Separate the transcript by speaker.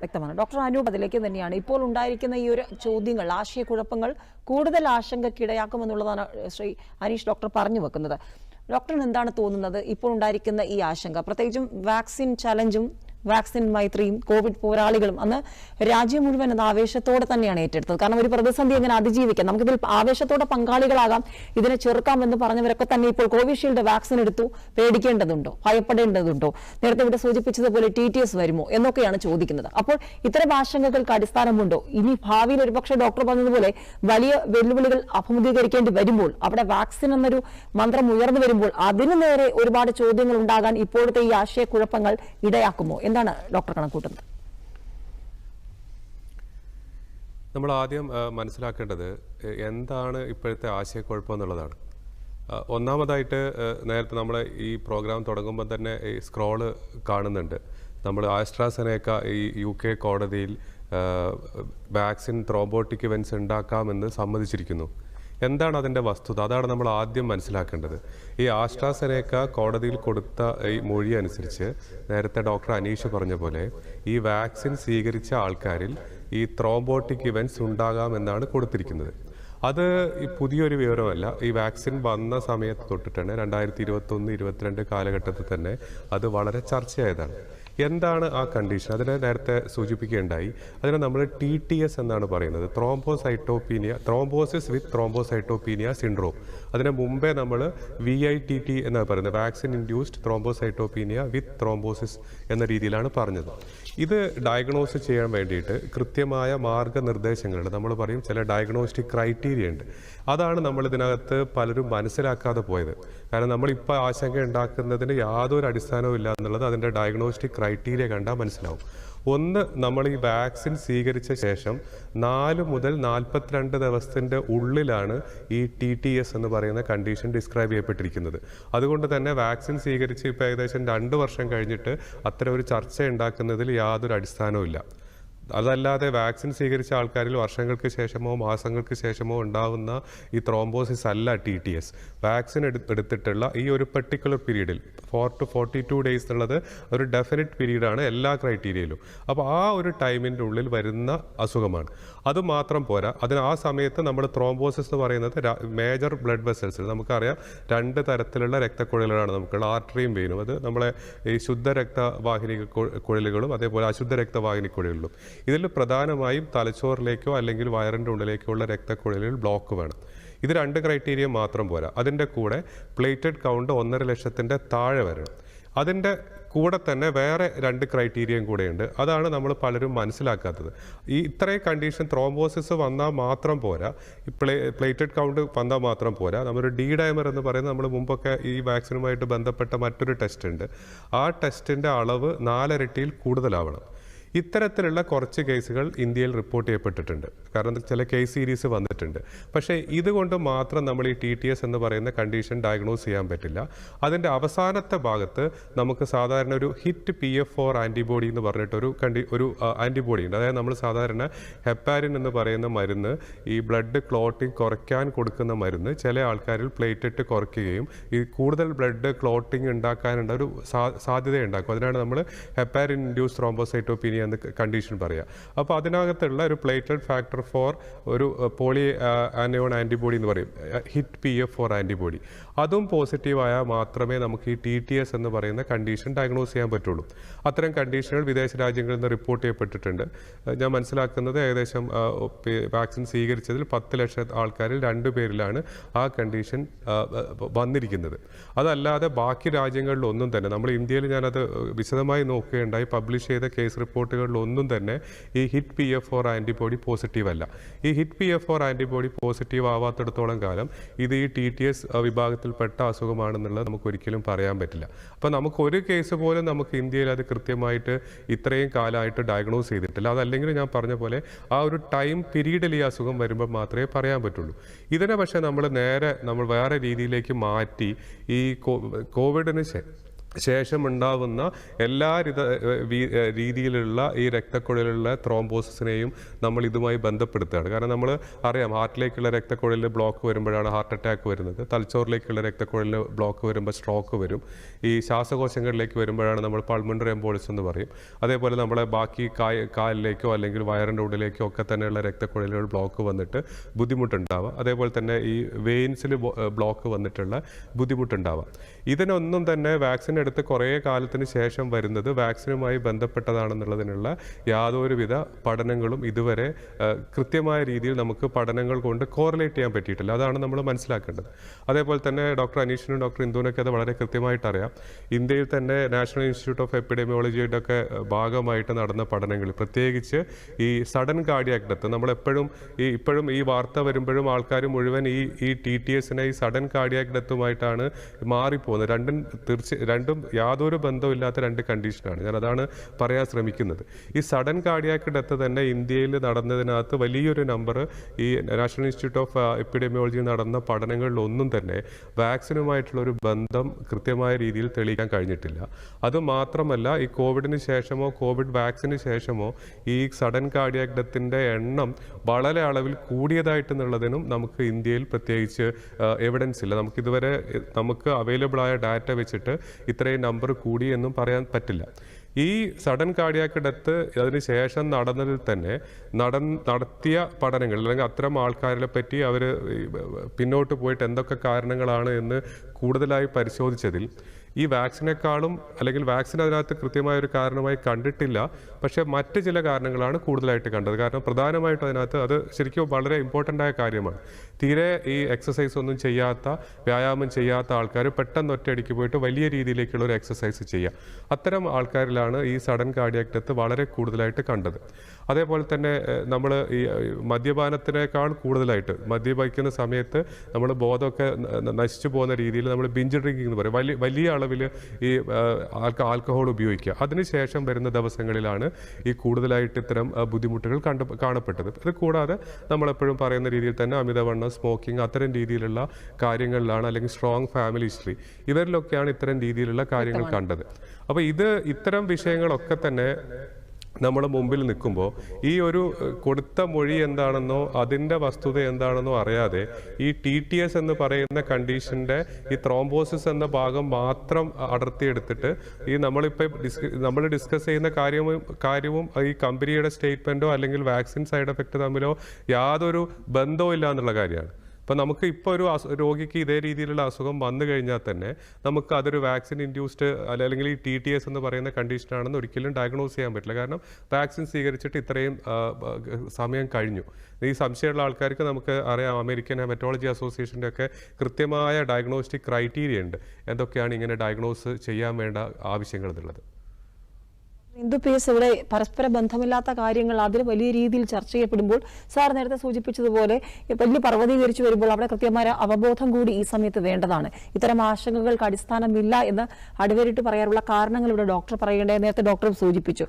Speaker 1: വ്യക്തമാണ്. ഡോക്ടർ അനൂപ് അതിലേക്ക് തന്നെയാണ്. ഇപ്പോൾ ഉണ്ടായിരിക്കുന്ന ഈ ഒരു ചോദ്യങ്ങൾ ആശയക്കുഴപ്പങ്ങൾ കൂടുതൽ ആശങ്കക്കിടയാക്കുമെന്നുള്ളതാണ് ശ്രീ അനീഷ് ഡോക്ടർ പറഞ്ഞു വെക്കുന്നത്. ഡോക്ടറിന് എന്താണ് തോന്നുന്നത്? ഇപ്പോൾ ഉണ്ടായിരിക്കുന്ന ഈ ആശങ്ക. പ്രത്യേകിച്ചും വാക്സിൻ ചലഞ്ചും വാക്സിൻ മൈത്രിയും കോവിഡ് പോരാളികളും അന്ന് രാജ്യം മുഴുവൻ അത് ആവേശത്തോടെ തന്നെയാണ് ഏറ്റെടുത്തത്. കാരണം ഒരു പ്രതിസന്ധി എങ്ങനെ അതിജീവിക്കാം? നമുക്കിതിൽ ആവേശത്തോടെ പങ്കാളികളാകാം. ഇതിനെ ചെറുക്കാം എന്ന് പറഞ്ഞവരൊക്കെ തന്നെ ഇപ്പോൾ കോവിഷീൽഡ് വാക്സിൻ എടുത്തു പേടിക്കേണ്ടതുണ്ടോ? ഭയപ്പെടേണ്ടതുണ്ടോ? നേരത്തെ ഇവിടെ സൂചിപ്പിച്ചതുപോലെ ടി ടി എസ് വരുമോ എന്നൊക്കെയാണ് ചോദിക്കുന്നത്. അപ്പോൾ ഇത്തരം ആശങ്കകൾക്ക് അടിസ്ഥാനമുണ്ടോ? ഇനി ഭാവിയിൽ ഒരുപക്ഷെ ഡോക്ടർ പറഞ്ഞതുപോലെ വലിയ വെല്ലുവിളികൾ അഭിമുഖീകരിക്കേണ്ടി വരുമ്പോൾ അവിടെ വാക്സിൻ എന്നൊരു മന്ത്രം ഉയർന്നു വരുമ്പോൾ അതിനു നേരെ ഒരുപാട് ചോദ്യങ്ങൾ ഉണ്ടാകാൻ ഇപ്പോഴത്തെ ഈ ആശയക്കുഴപ്പങ്ങൾ ഇടയാക്കുമോ എന്താണ് ഡോക്ടർ കണക്കൂട്ടുന്നത്?
Speaker 2: നമ്മൾ ആദ്യം മനസ്സിലാക്കേണ്ടത് എന്താണ് ഇപ്പോഴത്തെ ആശയക്കുഴപ്പം എന്നുള്ളതാണ്. ഒന്നാമതായിട്ട് നേരത്തെ നമ്മൾ ഈ പ്രോഗ്രാം തുടങ്ങുമ്പോൾ തന്നെ ഈ സ്ക്രോൾ കാണുന്നുണ്ട്. നമ്മൾ ആസ്ട്രാസെനേക്ക ഈ യു കെ കോടതിയിൽ വാക്സിൻ ത്രോബോട്ടിക് ഇവൻസ് ഉണ്ടാക്കാമെന്ന് സമ്മതിച്ചിരിക്കുന്നു. എന്താണ് അതിന്റെ വസ്തുത? അതാണ് നമ്മൾ ആദ്യം മനസ്സിലാക്കേണ്ടത്. ഈ ആസ്ട്രാസെനേക്ക കോടതിയിൽ കൊടുത്ത ഈ മൊഴി അനുസരിച്ച് നേരത്തെ ഡോക്ടർ അനീഷ് പറഞ്ഞ പോലെ ഈ വാക്സിൻ സ്വീകരിച്ച ആൾക്കാരിൽ ഈ ത്രോംബോട്ടിക് ഇവന്റ്സ് ഉണ്ടാകാമെന്നാണ് കൊടുത്തിരിക്കുന്നത്. അത് ഈ പുതിയൊരു വിവരമല്ല. ഈ വാക്സിൻ വന്ന സമയത്ത് തൊട്ടിട്ടാണ് രണ്ടായിരത്തി ഇരുപത്തൊന്ന് ഇരുപത്തിരണ്ട് കാലഘട്ടത്തിൽ തന്നെ അത് വളരെ ചർച്ചയായതാണ്. എന്താണ് ആ കണ്ടീഷൻ? അതിനെ നേരത്തെ സൂചിപ്പിക്കുകയുണ്ടായി. അതിനെ നമ്മൾ ടി ടി എസ് എന്നാണ് പറയുന്നത്. ത്രോംബോസൈറ്റോപ്പീനിയ ത്രോംബോസിസ് വിത്ത് ത്രോംബോസൈറ്റോപ്പീനിയ സിൻഡ്രോം അതിന് മുമ്പേ നമ്മൾ വി ഐ ടി ടി എന്നാണ് പറയുന്നത്. Vaccine induced thrombocytopenia with thrombosis എന്ന രീതിയിലാണ് പറഞ്ഞത്. ഇത് ഡയഗ്നോസ് ചെയ്യാൻ വേണ്ടിയിട്ട് കൃത്യമായ മാർഗനിർദ്ദേശങ്ങളുണ്ട്. നമ്മൾ പറയും ചില ഡയഗ്നോസ്റ്റിക് ക്രൈറ്റീരിയ ഉണ്ട്. അതാണ് നമ്മൾ ഇതിനകത്ത് പലരും മനസ്സിലാക്കാതെ പോയത്. കാരണം നമ്മളിപ്പോൾ ആശങ്ക ഉണ്ടാക്കുന്നതിന് യാതൊരു അടിസ്ഥാനവും ഇല്ല എന്നുള്ളത് അതിന്റെ ഡയഗ്നോസ്റ്റിക് ക്രൈറ്റീരിയ കണ്ടാൽ മനസ്സിലാവും. ഒന്ന് നമ്മൾ ഈ വാക്സിൻ സ്വീകരിച്ച ശേഷം നാല് മുതൽ നാൽപ്പത്തിരണ്ട് ദിവസത്തിന്റെ ഉള്ളിലാണ് ഈ ടി ടി എസ് എന്ന് പറയുന്ന കണ്ടീഷൻ ഡിസ്ക്രൈബ് ചെയ്യപ്പെട്ടിരിക്കുന്നത്. അതുകൊണ്ട് തന്നെ വാക്സിൻ സ്വീകരിച്ച് ഇപ്പോൾ ഏകദേശം രണ്ട് വർഷം കഴിഞ്ഞിട്ട് അത്തരം ഒരു ചർച്ച ഉണ്ടാക്കുന്നതിൽ യാതൊരു അടിസ്ഥാനവും അതല്ലാതെ വാക്സിൻ സ്വീകരിച്ച ആൾക്കാരിൽ വർഷങ്ങൾക്ക് ശേഷമോ മാസങ്ങൾക്ക് ശേഷമോ ഉണ്ടാവുന്ന ഈ ത്രോംബോസിസ് അല്ല ടി ടി എസ് വാക്സിൻ എടുത്തിട്ടുള്ള ഈ ഒരു പെർട്ടിക്കുലർ പീരീഡിൽ four to forty two days എന്നുള്ളത് ഒരു ഡെഫിനറ്റ് പീരീഡാണ് എല്ലാ ക്രൈറ്റീരിയയിലും അപ്പോൾ ആ ഒരു ടൈമിന്റെ ഉള്ളിൽ വരുന്ന അസുഖമാണ്. അത് മാത്രം പോരാ അതിന് ആ സമയത്ത് നമ്മൾ ത്രോംബോസിസ് എന്ന് പറയുന്നത് മേജർ ബ്ലഡ് വെസൽസ് നമുക്കറിയാം രണ്ട് തരത്തിലുള്ള രക്തക്കുഴലുകളാണ് നമുക്കുള്ള ആർട്ടറിയും വെയിനും അത് നമ്മളെ ഈ ശുദ്ധ രക്തവാഹിനി കുഴലുകളും അതേപോലെ അശുദ്ധ രക്തവാഹിനി കുഴലുകളും ഇതിൽ പ്രധാനമായും തലച്ചോറിലേക്കോ അല്ലെങ്കിൽ വയറിന്റെ ഉള്ളിലേക്കോ ഉള്ള രക്തക്കുഴലുകൾ ബ്ലോക്ക് വേണം. ഇത് രണ്ട് ക്രൈറ്റീരിയ മാത്രം പോരാ. അതിന്റെ കൂടെ പ്ലേറ്റഡ് കൗണ്ട് ഒന്നര ലക്ഷത്തിന്റെ താഴെ വരണം. അതിന്റെ കൂടെ തന്നെ വേറെ രണ്ട് ക്രൈറ്റീരിയയും കൂടെയുണ്ട്. അതാണ് നമ്മൾ പലരും മനസ്സിലാക്കാത്തത്. ഈ ഇത്രയും കണ്ടീഷൻ ത്രോംബോസിസ് വന്നാൽ മാത്രം പോരാ. പ്ലേ പ്ലേറ്റഡ് കൗണ്ട് വന്നാൽ മാത്രം പോരാ. നമ്മൾ ഡി ഡയമർ എന്ന് പറയുന്നത് നമ്മൾ മുമ്പൊക്കെ ഈ വാക്സിനുമായിട്ട് ബന്ധപ്പെട്ട മറ്റൊരു ടെസ്റ്റ് ഉണ്ട്. ആ ടെസ്റ്റിന്റെ അളവ് നാലരട്ടിയിൽ കൂടുതലാവണം. ഇത്തരത്തിലുള്ള കുറച്ച് കേസുകൾ ഇന്ത്യയിൽ റിപ്പോർട്ട് ചെയ്യപ്പെട്ടിട്ടുണ്ട്. കാരണം ചില കേസ് സീരീസ് വന്നിട്ടുണ്ട്. പക്ഷേ ഇതുകൊണ്ട് മാത്രം നമ്മൾ ഈ ടി ടി എസ് എന്ന് പറയുന്ന കണ്ടീഷൻ ഡയഗ്നോസ് ചെയ്യാൻ പറ്റില്ല. അതിന്റെ അവസാനത്തെ ഭാഗത്ത് നമുക്ക് സാധാരണ ഒരു HIT P F four antibody എന്ന് പറഞ്ഞിട്ടൊരു കണ്ടി ഒരു ആന്റിബോഡി ഉണ്ട്. അതായത് നമ്മൾ സാധാരണ ഹെപ്പാരിൻ എന്ന് പറയുന്ന മരുന്ന് ഈ ബ്ലഡ് ക്ലോട്ടിങ് കുറയ്ക്കാൻ കൊടുക്കുന്ന മരുന്ന് ചില ആൾക്കാരിൽ പ്ലേറ്റിട്ട് കുറയ്ക്കുകയും ഈ കൂടുതൽ ബ്ലഡ് ക്ലോട്ടിങ് ഉണ്ടാക്കാനുള്ള ഒരു സാധ്യത ഉണ്ടാക്കും അതിനാണ് നമ്മൾ ഹെപ്പാരിൻ ഇൻഡ്യൂസ് ത്രോംബോസൈറ്റോപീനിയ എന്ന് കണ്ടീഷൻ പറയുക അപ്പോൾ അതിനകത്തുള്ള ഒരു പ്ലേറ്റഡ് ഫാക്ടർ ഫോർ ഒരു പോളി ആനയോൺ ആന്റിബോഡി എന്ന് പറയും. HIT P F four antibody അതും പോസിറ്റീവ് ആയാൽ മാത്രമേ നമുക്ക് ഈ ടി ടി എസ് എന്ന് പറയുന്ന കണ്ടീഷൻ ഡയഗ്നോസ് ചെയ്യാൻ പറ്റുള്ളൂ. അത്തരം കണ്ടീഷനുകൾ വിദേശ രാജ്യങ്ങളിൽ നിന്ന് റിപ്പോർട്ട് ചെയ്യപ്പെട്ടിട്ടുണ്ട്. ഞാൻ മനസ്സിലാക്കുന്നത് ഏകദേശം വാക്സിൻ സ്വീകരിച്ചതിൽ പത്ത് ലക്ഷം ആൾക്കാരിൽ രണ്ട് പേരിലാണ് ആ കണ്ടീഷൻ വന്നിരിക്കുന്നത്. അതല്ലാതെ ബാക്കി രാജ്യങ്ങളിലൊന്നും തന്നെ. നമ്മൾ ഇന്ത്യയിൽ ഞാനത് വിശദമായി നോക്കുകയുണ്ടായി. പബ്ലിഷ് ചെയ്ത കേസ് റിപ്പോർട്ടുകളിലൊന്നും തന്നെ ഈ HIT P F four antibody positive അല്ല. ഈ HIT P F four antibody positive ആവാത്തിടത്തോളം കാലം ഇത് ഈ ടി ടി എസ് വിഭാഗത്തിൽപ്പെട്ട അസുഖമാണെന്നുള്ളത് നമുക്ക് ഒരിക്കലും പറയാൻ പറ്റില്ല. അപ്പോൾ നമുക്ക് ഒരു കേസ് പോലും നമുക്ക് ഇന്ത്യയിൽ അത് കൃത്യമായിട്ട് ഇത്രയും കാലമായിട്ട് ഡയഗ്നോസ് ചെയ്തിട്ടില്ല. അതല്ലെങ്കിൽ ഞാൻ പറഞ്ഞ പോലെ ആ ഒരു ടൈം പീരീഡിൽ ഈ അസുഖം വരുമ്പോൾ മാത്രമേ പറയാൻ പറ്റുള്ളൂ. ഇതിനെ പക്ഷേ നമ്മൾ നേരെ നമ്മൾ വേറെ രീതിയിലേക്ക് മാറ്റി ഈ കോവിഡിന് ഉണ്ടാവുന്ന എല്ലാ രിത രീതിയിലുള്ള ഈ രക്തക്കുഴലിലുള്ള ത്രോംബോസിസിനെയും നമ്മൾ ഇതുമായി ബന്ധപ്പെടുത്തുകയാണ്. കാരണം നമ്മൾ അറിയാം ഹാർട്ടിലേക്കുള്ള രക്തക്കുഴലിൽ ബ്ലോക്ക് വരുമ്പോഴാണ് ഹാർട്ട് അറ്റാക്ക് വരുന്നത്. തലച്ചോറിലേക്കുള്ള രക്തക്കുഴലിൽ ബ്ലോക്ക് വരുമ്പോൾ സ്ട്രോക്ക് വരും. ഈ ശ്വാസകോശങ്ങളിലേക്ക് വരുമ്പോഴാണ് നമ്മൾ പൾമണറി എംബോളിസ് എന്ന് പറയും. അതേപോലെ നമ്മളെ ബാക്കി കായ കാലിലേക്കോ അല്ലെങ്കിൽ വയറിന്റെ ഉള്ളിലേക്കോ ഒക്കെ തന്നെയുള്ള രക്തക്കുഴലുകൾ ബ്ലോക്ക് വന്നിട്ട് ബുദ്ധിമുട്ടുണ്ടാവുക അതേപോലെ തന്നെ ഈ വെയിൻസിൽ ബ്ലോക്ക് വന്നിട്ടുള്ള ബുദ്ധിമുട്ടുണ്ടാവുക ഇതിനൊന്നും തന്നെ വാക്സിൻ എടുത്ത് കുറേ കാലത്തിന് ശേഷം വരുന്നത് വാക്സിനുമായി ബന്ധപ്പെട്ടതാണെന്നുള്ളതിനുള്ള യാതൊരുവിധ പഠനങ്ങളും ഇതുവരെ കൃത്യമായ രീതിയിൽ നമുക്ക് പഠനങ്ങൾ കൊണ്ട് കോറിലേറ്റ് ചെയ്യാൻ പറ്റിയിട്ടില്ല. അതാണ് നമ്മൾ മനസ്സിലാക്കേണ്ടത്. അതേപോലെ തന്നെ ഡോക്ടർ അനീഷിനും ഡോക്ടർ ഇന്ദുവിനൊക്കെ അത് വളരെ കൃത്യമായിട്ട് അറിയാം. ഇന്ത്യയിൽ തന്നെ നാഷണൽ ഇൻസ്റ്റിറ്റ്യൂട്ട് ഓഫ് എപ്പിഡമിയോളജിയുടെ ഒക്കെ ഭാഗമായിട്ട് നടന്ന പഠനങ്ങൾ പ്രത്യേകിച്ച് ഈ സഡൻ കാർഡിയാക് ഡെത്ത് നമ്മളെപ്പോഴും ഈ ഇപ്പോഴും ഈ വാർത്ത വരുമ്പോഴും ആൾക്കാർ മുഴുവൻ ഈ ഈ ടി ടി എസിനെ ഈ സഡൻ കാർഡിയാക് ഡെത്തുമായിട്ടാണ് മാറിപ്പോകുന്നത്. രണ്ടും തീർച്ച രണ്ടും യാതൊരു ബന്ധമില്ലാത്ത രണ്ട് കണ്ടീഷനാണ്. ഞാൻ അതാണ് പറയാൻ ശ്രമിക്കുന്നത്. ഈ സഡൻ കാർഡിയാക്ക് ഡെത്ത് തന്നെ ഇന്ത്യയിൽ നടന്നതിനകത്ത് വലിയൊരു നമ്പർ ഈ നാഷണൽ ഇൻസ്റ്റിറ്റ്യൂട്ട് ഓഫ് എപ്പിഡെമിയോളജി നടന്ന പഠനങ്ങളിലൊന്നും തന്നെ വാക്സിനുമായിട്ടുള്ള ഒരു ബന്ധം കൃത്യമായ രീതിയിൽ തെളിയിക്കാൻ കഴിഞ്ഞിട്ടില്ല. അത് മാത്രമല്ല ഈ കോവിഡിന് ശേഷമോ കോവിഡ് വാക്സിന് ശേഷമോ ഈ സഡൻ കാർഡിയാക് ഡെത്തിന്റെ എണ്ണം വളരെ അളവിൽ കൂടിയതായിട്ടെന്നുള്ളതിനും നമുക്ക് ഇന്ത്യയിൽ പ്രത്യേകിച്ച് എവിഡൻസ് ഇല്ല. നമുക്ക് ഇതുവരെ നമുക്ക് അവൈലബിൾ ആയ ഡാറ്റ വെച്ചിട്ട് ഇത്രയും നമ്പർ കൂടി എന്നും പറയാൻ പറ്റില്ല. ഈ സഡൻ കാർഡിയാക്ക് ഡെത്ത് അതിന് ശേഷം നടന്നതിൽ തന്നെ നടൻ നടത്തിയ പഠനങ്ങൾ അല്ലെങ്കിൽ അത്തരം ആൾക്കാരെ പറ്റി അവർ പിന്നോട്ട് പോയിട്ട് എന്തൊക്കെ കാരണങ്ങളാണ് എന്ന് കൂടുതലായി പരിശോധിച്ചതിൽ ഈ വാക്സിനേക്കാളും അല്ലെങ്കിൽ വാക്സിൻ അതിനകത്ത് കൃത്യമായ ഒരു കാരണമായി കണ്ടിട്ടില്ല. പക്ഷേ മറ്റ് ചില കാരണങ്ങളാണ് കൂടുതലായിട്ട് കണ്ടത്. കാരണം പ്രധാനമായിട്ട് അതിനകത്ത് അത് ശരിക്കും വളരെ ഇമ്പോർട്ടന്റ് ആയ കാര്യമാണ്. തീരെ ഈ എക്സസൈസ് ഒന്നും ചെയ്യാത്ത വ്യായാമം ചെയ്യാത്ത ആൾക്കാർ പെട്ടെന്ന് ഒറ്റയടിക്ക് പോയിട്ട് വലിയ രീതിയിലേക്കുള്ള ഒരു എക്സസൈസ് ചെയ്യുക അത്തരം ആൾക്കാരിലാണ് ഈ സഡൻ കാർഡിയാക് ഡെത്ത് വളരെ കൂടുതലായിട്ട് കണ്ടത്. അതേപോലെ തന്നെ നമ്മൾ ഈ മദ്യപാനത്തിനേക്കാൾ കൂടുതലായിട്ട് മദ്യപിക്കുന്ന സമയത്ത് നമ്മൾ ബോധമൊക്കെ നശിച്ചു പോകുന്ന രീതിയിൽ നമ്മൾ ബിഞ്ച് ഡ്രിങ്കിങ് എന്ന് പറയും. വലിയ വലിയ അളവിൽ ഈ ആൽക്ക ആൽക്കഹോൾ ഉപയോഗിക്കുക. അതിനുശേഷം വരുന്ന ദിവസങ്ങളിലാണ് ഈ കൂടുതലായിട്ട് ഇത്തരം ബുദ്ധിമുട്ടുകൾ കണ്ട് കാണപ്പെട്ടത്. ഇത് കൂടാതെ നമ്മളെപ്പോഴും പറയുന്ന രീതിയിൽ തന്നെ അമിതവണ്ണം സ്മോക്കിംഗ് അത്തരം രീതിയിലുള്ള കാര്യങ്ങളിലാണ് അല്ലെങ്കിൽ സ്ട്രോങ് ഫാമിലി ഹിസ്റ്ററി ഇവരിലൊക്കെയാണ് ഇത്തരം രീതിയിലുള്ള കാര്യങ്ങൾ കണ്ടത്. അപ്പോൾ ഇത് ഇത്തരം വിഷയങ്ങളൊക്കെ തന്നെ നമ്മുടെ മുമ്പിൽ നിൽക്കുമ്പോൾ ഈ ഒരു കൊടുത്ത മൊഴി എന്താണെന്നോ അതിന്റെ വസ്തുത എന്താണെന്നോ അറിയാതെ ഈ ടി ടി എസ് എന്ന് പറയുന്ന കണ്ടീഷന്റെ ഈ ത്രോംബോസിസ് എന്ന ഭാഗം മാത്രം അടർത്തിയെടുത്തിട്ട് ഈ നമ്മളിപ്പോൾ ഡിസ്ക നമ്മൾ ഡിസ്കസ് ചെയ്യുന്ന കാര്യവും കാര്യവും ഈ കമ്പനിയുടെ സ്റ്റേറ്റ്മെന്റോ അല്ലെങ്കിൽ വാക്സിൻ സൈഡ് എഫക്റ്റ് തമ്മിലോ യാതൊരു ബന്ധവും ഇല്ല എന്നുള്ള കാര്യമാണ്. ഇപ്പം നമുക്ക് ഇപ്പോൾ ഒരു രോഗിക്ക് ഇതേ രീതിയിലുള്ള അസുഖം വന്നു കഴിഞ്ഞാൽ തന്നെ നമുക്ക് അതൊരു വാക്സിൻ ഇൻഡ്യൂസ്ഡ് അല്ലെങ്കിൽ ഈ ടി ടി എസ് എന്ന് പറയുന്ന കണ്ടീഷനാണെന്ന് ഒരിക്കലും ഡയഗ്നോസ് ചെയ്യാൻ പറ്റില്ല. കാരണം വാക്സിൻ സ്വീകരിച്ചിട്ട് ഇത്രയും സമയം കഴിഞ്ഞു. ഈ സംശയമുള്ള ആൾക്കാർക്ക് നമുക്ക് അറിയാം അമേരിക്കൻ ഹെമറ്റോളജി അസോസിയേഷന്റെ ഒക്കെ കൃത്യമായ ഡയഗ്നോസ്റ്റിക് ക്രൈറ്റീരിയ ഉണ്ട്. എന്തൊക്കെയാണ് ഇങ്ങനെ ഡയഗ്നോസ് ചെയ്യാൻ വേണ്ട ആവശ്യങ്ങൾ എന്നുള്ളത്.
Speaker 1: ഹിന്ദു പി എസ് ഇവിടെ പരസ്പര ബന്ധമില്ലാത്ത കാര്യങ്ങൾ അതിൽ വലിയ രീതിയിൽ ചർച്ച ചെയ്യപ്പെടുമ്പോൾ സാർ നേരത്തെ സൂചിപ്പിച്ചതുപോലെ വലിയ പർവതീകരിച്ചു വരുമ്പോൾ അവിടെ കൃത്യമായ അവബോധം കൂടി ഈ സമയത്ത് വേണ്ടതാണ്. ഇത്തരം ആശങ്കകൾക്ക് അടിസ്ഥാനമില്ല എന്ന് അടിവരിട്ട് പറയാനുള്ള കാരണങ്ങൾ ഇവിടെ ഡോക്ടർ പറയേണ്ടത് നേരത്തെ ഡോക്ടറും സൂചിപ്പിച്ചു.